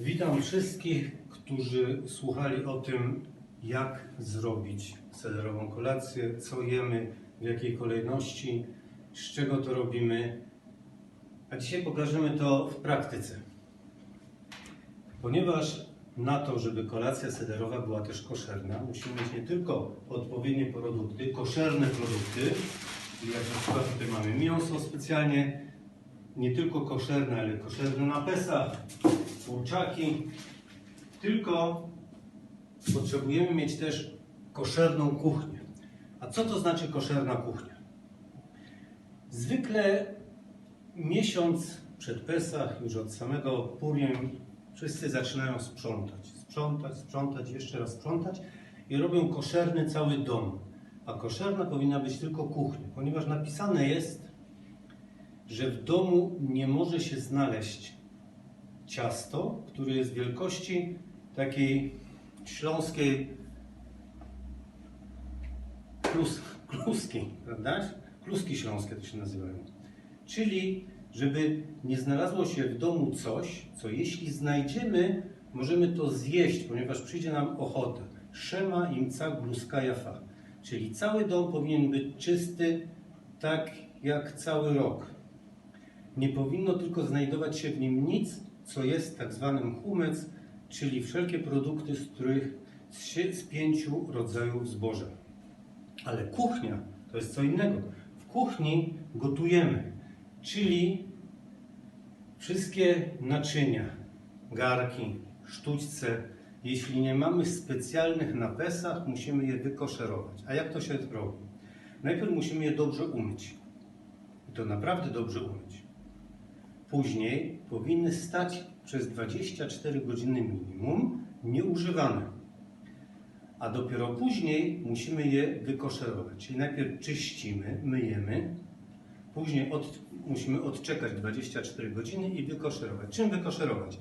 Witam wszystkich, którzy słuchali o tym, jak zrobić selerową kolację, co jemy, w jakiej kolejności, z czego to robimy. A dzisiaj pokażemy to w praktyce. Ponieważ na to, żeby kolacja sederowa była też koszerna, musimy mieć nie tylko odpowiednie produkty, koszerne produkty, jak na przykład tutaj mamy mięso specjalnie, nie tylko koszerne, ale koszerne na Pesach, kurczaki, tylko potrzebujemy mieć też koszerną kuchnię. A co to znaczy koszerna kuchnia? Zwykle miesiąc przed Pesach, już od samego Purim, wszyscy zaczynają sprzątać. Sprzątać, sprzątać, jeszcze raz sprzątać i robią koszerny cały dom. A koszerna powinna być tylko kuchnia, ponieważ napisane jest, że w domu nie może się znaleźć ciasto, które jest wielkości takiej śląskiej klus, kluski, prawda? Kluski śląskie to się nazywają. Czyli, żeby nie znalazło się w domu coś, co jeśli znajdziemy, możemy to zjeść, ponieważ przyjdzie nam ochota. Szema imca gluska jafa. Czyli cały dom powinien być czysty, tak jak cały rok. Nie powinno tylko znajdować się w nim nic, co jest tak zwanym humec, czyli wszelkie produkty, z których z, pięciu rodzajów zboża. Ale kuchnia to jest co innego. W kuchni gotujemy, czyli wszystkie naczynia, garki, sztućce, jeśli nie mamy specjalnych na pesach, musimy je wykoszerować. A jak to się robi? Najpierw musimy je dobrze umyć. I to naprawdę dobrze umyć. Później powinny stać przez 24 godziny minimum nieużywane. A dopiero później musimy je wykoszerować. Czyli najpierw czyścimy, myjemy, później od, musimy odczekać 24 godziny i wykoszerować. Czym wykoszerować?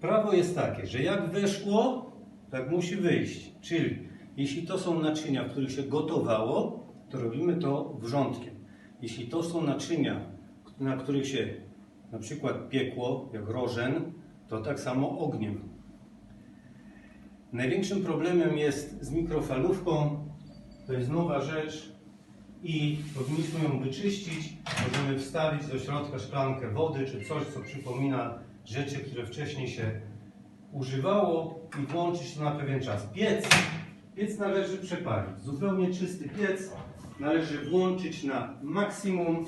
Prawo jest takie, że jak weszło, tak musi wyjść. Czyli jeśli to są naczynia, w których się gotowało, to robimy to wrzątkiem. Jeśli to są naczynia, na których się na przykład piekło, jak rożen, to tak samo ogniem. Największym problemem jest z mikrofalówką. To jest nowa rzecz i powinniśmy ją wyczyścić. Możemy wstawić do środka szklankę wody czy coś, co przypomina rzeczy, które wcześniej się używało i włączyć to na pewien czas. Piec. Piec należy przepalić. Zupełnie czysty piec należy włączyć na maksimum,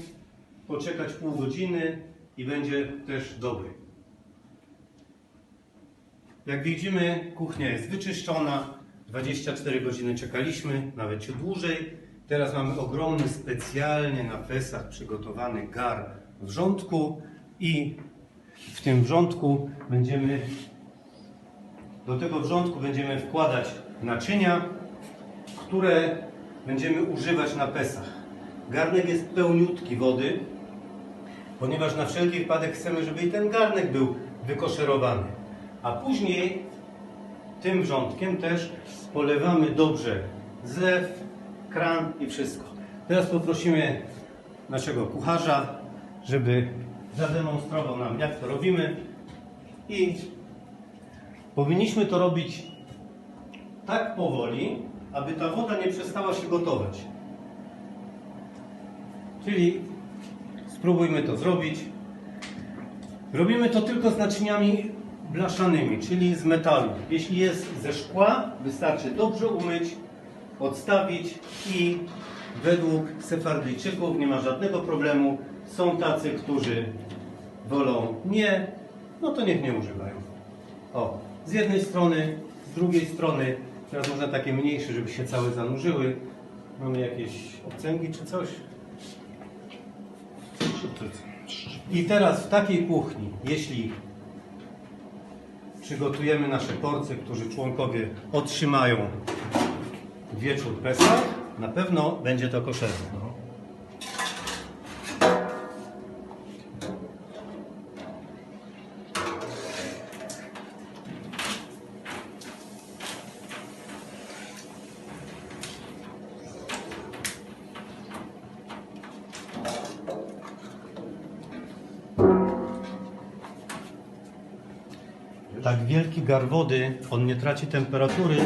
poczekać pół godziny i będzie też dobry. Jak widzimy, kuchnia jest wyczyszczona. 24 godziny czekaliśmy, nawet czy dłużej. Teraz mamy ogromny, specjalnie na Pesach przygotowany gar wrzątku i w tym wrzątku będziemy do tego wrzątku będziemy wkładać naczynia, które będziemy używać na Pesach. Garnek jest pełniutki wody, ponieważ na wszelki wypadek chcemy, żeby i ten garnek był wykoszerowany. A później tym wrzątkiem też polewamy dobrze zlew, kran i wszystko. Teraz poprosimy naszego kucharza, żeby zademonstrował nam, jak to robimy. I powinniśmy to robić tak powoli, aby ta woda nie przestała się gotować. Czyli spróbujmy to zrobić. Robimy to tylko z naczyniami blaszanymi, czyli z metalu. Jeśli jest ze szkła, wystarczy dobrze umyć, odstawić i według Sefardyjczyków nie ma żadnego problemu. Są tacy, którzy wolą nie, no to niech nie używają. O, z jednej strony, z drugiej strony, teraz można takie mniejsze, żeby się całe zanurzyły. Mamy jakieś obcęgi czy coś? I teraz w takiej kuchni, jeśli przygotujemy nasze porcje, którzy członkowie otrzymają wieczór Pesach, na pewno będzie to koszerne. Tak wielki gar wody, on nie traci temperatury,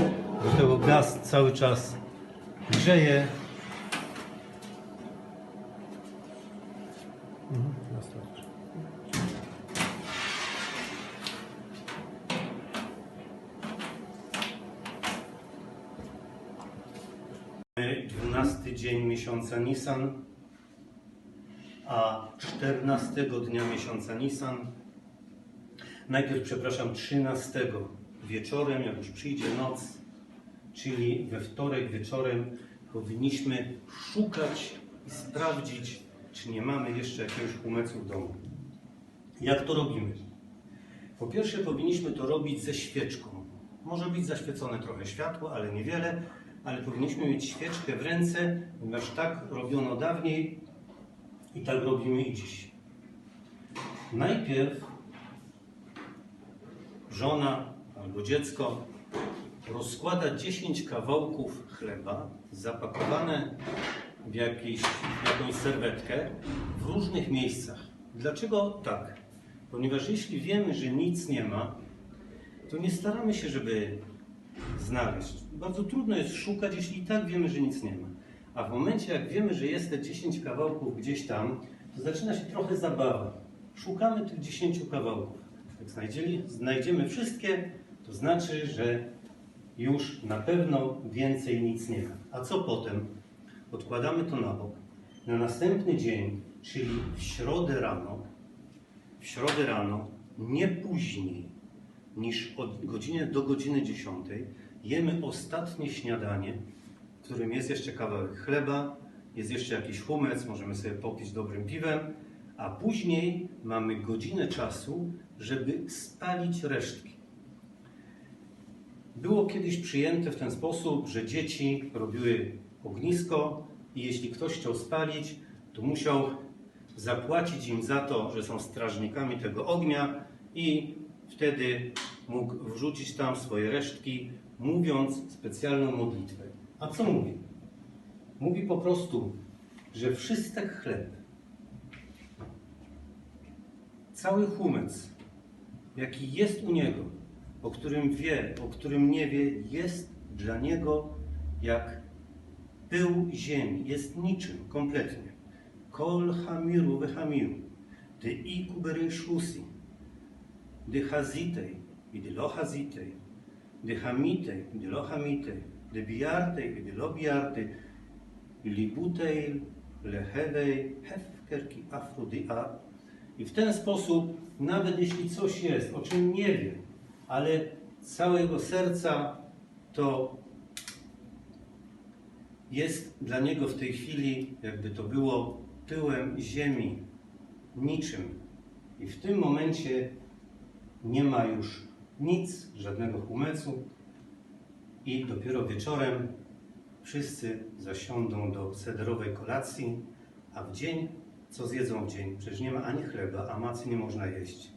do tego gaz cały czas grzeje. Mhm, 12 dzień miesiąca Nisan, a 14 dnia miesiąca Nisan Najpierw, przepraszam, 13 wieczorem, jak już przyjdzie noc, czyli we wtorek wieczorem, powinniśmy szukać i sprawdzić, czy nie mamy jeszcze jakiegoś humecu w domu. Jak to robimy? Po pierwsze, powinniśmy to robić ze świeczką. Może być zaświecone trochę światło, ale niewiele, ale powinniśmy mieć świeczkę w ręce, ponieważ tak robiono dawniej i tak robimy i dziś. Najpierw żona albo dziecko rozkłada 10 kawałków chleba zapakowane w, jakiś, w jakąś serwetkę w różnych miejscach. Dlaczego tak? Ponieważ jeśli wiemy, że nic nie ma, to nie staramy się, żeby znaleźć. Bardzo trudno jest szukać, jeśli i tak wiemy, że nic nie ma. A w momencie, jak wiemy, że jest te 10 kawałków gdzieś tam, to zaczyna się trochę zabawa. Szukamy tych 10 kawałków. Jak znajdzieli, znajdziemy wszystkie, to znaczy, że już na pewno więcej nic nie ma. A co potem? Odkładamy to na bok. Na następny dzień, czyli w środę rano, w środę rano, nie później niż od godziny do godziny 10, jemy ostatnie śniadanie, w którym jest jeszcze kawałek chleba, jest jeszcze jakiś humec, możemy sobie popić dobrym piwem, a później mamy godzinę czasu, żeby spalić resztki. Było kiedyś przyjęte w ten sposób, że dzieci robiły ognisko i jeśli ktoś chciał spalić, to musiał zapłacić im za to, że są strażnikami tego ognia i wtedy mógł wrzucić tam swoje resztki, mówiąc specjalną modlitwę. A co mówi? Mówi po prostu, że wszystek chleb, cały humec, jaki jest u niego, o którym wie, o którym nie wie, jest dla niego jak pył ziemi, jest niczym kompletnie. Kol hamiru ve hamiru, de iku bereshusi, de hazitej i de lo hazitej, de hamitej i de lo hamitej, de biartej i de lo biartej, libutej, lehewej, hefkerki afrodia. I w ten sposób, nawet jeśli coś jest, o czym nie wie, ale całego serca to jest dla niego w tej chwili, jakby to było tyłem ziemi, niczym. I w tym momencie nie ma już nic, żadnego humecu i dopiero wieczorem wszyscy zasiądą do sederowej kolacji, a w dzień, co zjedzą w dzień? Przecież nie ma ani chleba, a macy nie można jeść.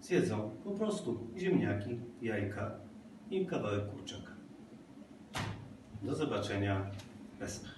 Zjedzą po prostu ziemniaki, jajka i kawałek kurczaka. Do zobaczenia Pesach.